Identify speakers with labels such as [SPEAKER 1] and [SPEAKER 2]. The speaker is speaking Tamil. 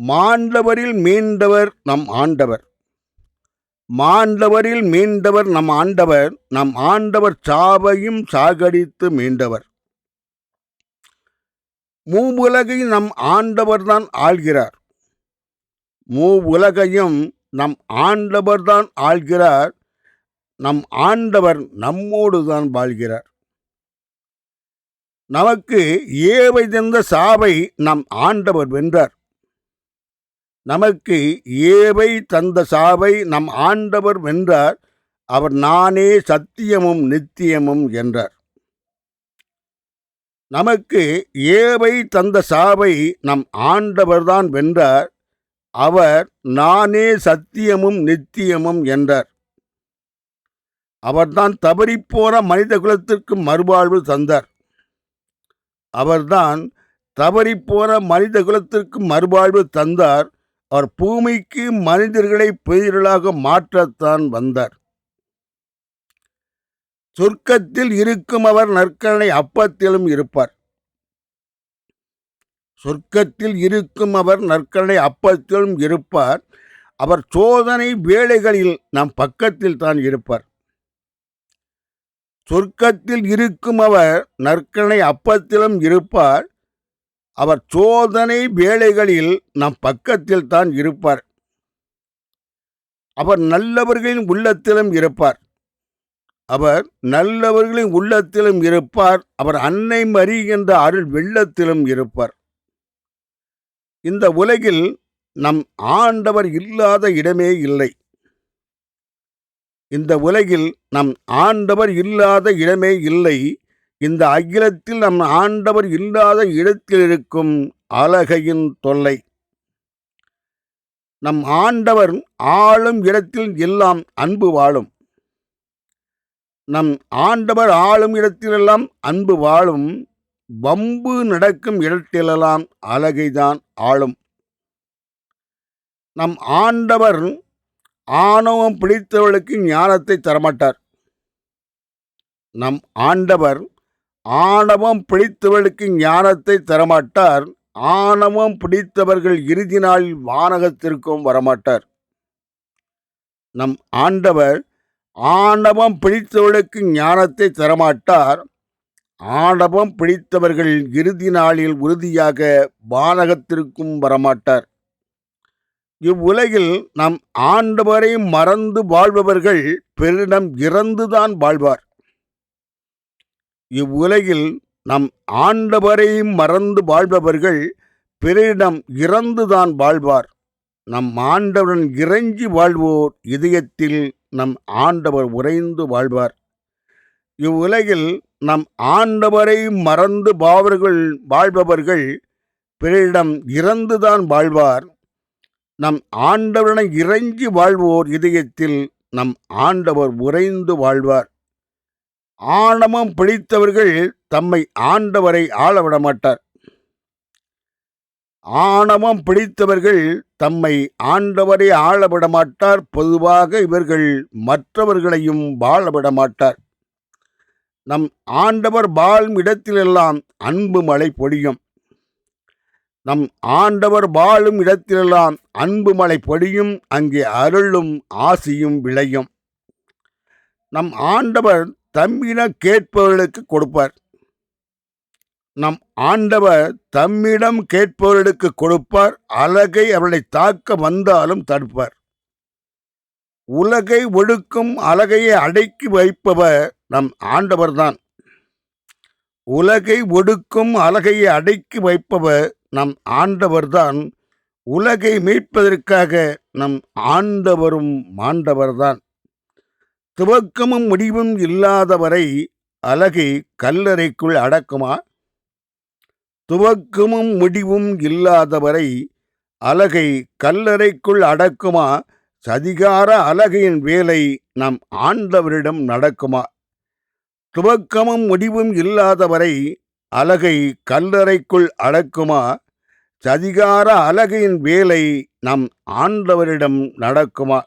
[SPEAKER 1] மாண்டவரில் மீண்டவர் நம் ஆண்டவர். மாண்டவரில் மீண்டவர் நம் ஆண்டவர் நம் ஆண்டவர் சாவையும் சாகடித்து மீண்டவர். மூவுலகை நம் ஆண்டவர்தான் ஆள்கிறார். மூவுலகையும் நம் ஆண்டவர்தான் ஆள்கிறார். நம் ஆண்டவர் நம்மோடு தான் வாழ்கிறார். நமக்கு ஏவை தந்த சாவை நம் ஆண்டவர் வென்றார். நமக்கு ஏவை தந்த சாவை நம் ஆண்டவர் வென்றார். அவர் நானே சத்தியமும் நித்தியமும் என்றார். நமக்கு ஏவை தந்த சாவை நம் ஆண்டவர்தான் வென்றார். அவர் நானே சத்தியமும் நித்தியமும் என்றார். அவர்தான் தவறிப்போன மனித குலத்திற்கு மறுவாழ்வு தந்தார். அவர்தான் தவறிப்போன மனித குலத்திற்கு மறுவாழ்வு தந்தார். அவர் பூமிக்கு மனிதர்களை பெயர்களாக மாற்றத்தான் வந்தார். சொர்க்கத்தில் இருக்கும் அவர் நற்கரணை அப்பத்திலும் இருப்பார். சொர்க்கத்தில் இருக்கும் அவர் நற்கரணை அப்பத்திலும் இருப்பார். அவர் சோதனை வேலைகளில் நம் பக்கத்தில் தான் இருப்பார். சொர்க்கத்தில் இருக்கும் அவர் நற்கரணை அப்பத்திலும் இருப்பார். அவர் சோதனை வேலைகளில் நம் பக்கத்தில் தான் இருப்பார். அவர் நல்லவர்களின் உள்ளத்திலும் இருப்பார். அவர் நல்லவர்களின் உள்ளத்திலும் இருப்பார். அவர் அன்னை மறி என்ற அருள் வெள்ளத்திலும் இருப்பார். இந்த உலகில் நம் ஆண்டவர் இல்லாத இடமே இல்லை. இந்த உலகில் நம் ஆண்டவர் இல்லாத இடமே இல்லை. இந்த அகிலத்தில் நம் ஆண்டவர் இல்லாத இடத்தில் இருக்கும் அழகையின் தொல்லை. நம் ஆண்டவர் ஆளும் இடத்தில் எல்லாம் அன்பு வாழும். நம் ஆண்டவர் ஆளும் இடத்திலெல்லாம் அன்பு வாழும். வம்பு நடக்கும் இடத்திலெல்லாம் அழகைதான் ஆளும். நம் ஆண்டவர் ஆணவம் பிடித்தவர்களுக்கு ஞானத்தை தரமாட்டார். நம் ஆண்டவர் ஆணவம் பிடித்தவர்களுக்கு ஞானத்தை தரமாட்டார். ஆணவம் பிடித்தவர்கள் இறுதி நாளில் வானகத்திற்கும் வரமாட்டார். நம் ஆண்டவர் ஆணவம் பிடித்தவர்களுக்கு ஞானத்தை தரமாட்டார். ஆணவம் பிடித்தவர்கள் இறுதி நாளில் உறுதியாக வானகத்திற்கும் வரமாட்டார். இவ்வுலகில் நம் ஆண்டவரை மறந்து வாழ்பவர்கள் பெரிடம் இறந்துதான் வாழ்வார். இவ்வுலகில் நம் ஆண்டவரையும் மறந்து வாழ்பவர்கள் பிறரிடம் இறந்துதான் வாழ்வார். நம் ஆண்டவருடன் இறைஞ்சி வாழ்வோர் இதயத்தில் நம் ஆண்டவர் உறைந்து வாழ்வார். இவ்வுலகில் நம் ஆண்டவரை மறந்து பாவர்கள் வாழ்பவர்கள் பிறரிடம் இறந்துதான் வாழ்வார். நம் ஆண்டவருடன் இறைஞ்சி வாழ்வோர் இதயத்தில் நம் ஆண்டவர் உறைந்து வாழ்வார். ஆணவம் பிடித்தவர்கள் தம்மை ஆண்டவரை ஆளவிட மாட்டார் ஆணவம் பிடித்தவர்கள் தம்மை ஆண்டவரை ஆளவிட மாட்டார் பொதுவாக இவர்கள் மற்றவர்களையும் வாழவிட மாட்டார் நம் ஆண்டவர் வாழும் இடத்திலெல்லாம் அன்பு மழை பொழியும். நம் ஆண்டவர் வாழும் இடத்திலெல்லாம் அன்பு மழை பொழியும். அங்கே அருளும் ஆசியும் விளையும். நம் ஆண்டவர் தம்மிடம் கேட்பவர்களுக்கு கொடுப்பார். நம் ஆண்டவர் தம்மிடம் கேட்பவர்களுக்கு கொடுப்பார். அழகை அவளை தாக்க வந்தாலும் தடுப்பார். உலகை ஒடுக்கும் அழகையை அடக்கி வைப்பவர் நம் ஆண்டவர்தான். உலகை ஒடுக்கும் அழகையை அடக்கி வைப்பவர் நம் ஆண்டவர்தான். உலகை மீட்பதற்காக நம் ஆண்டவரும் மாண்டவர்தான். துவக்கமும் முடிவும் இல்லாதவரை அழகு கல்லறைக்குள் அடக்குமா? துவக்கமும் முடிவும் இல்லாதவரை அழகை கல்லறைக்குள் அடக்குமா? சதிகார அழகையின் வேலை நம் ஆண்டவரிடம் நடக்குமா? துவக்கமும் முடிவும் இல்லாதவரை அழகை கல்லறைக்குள் அடக்குமா? சதிகார அழகையின் வேலை நம் ஆண்டவரிடம் நடக்குமா?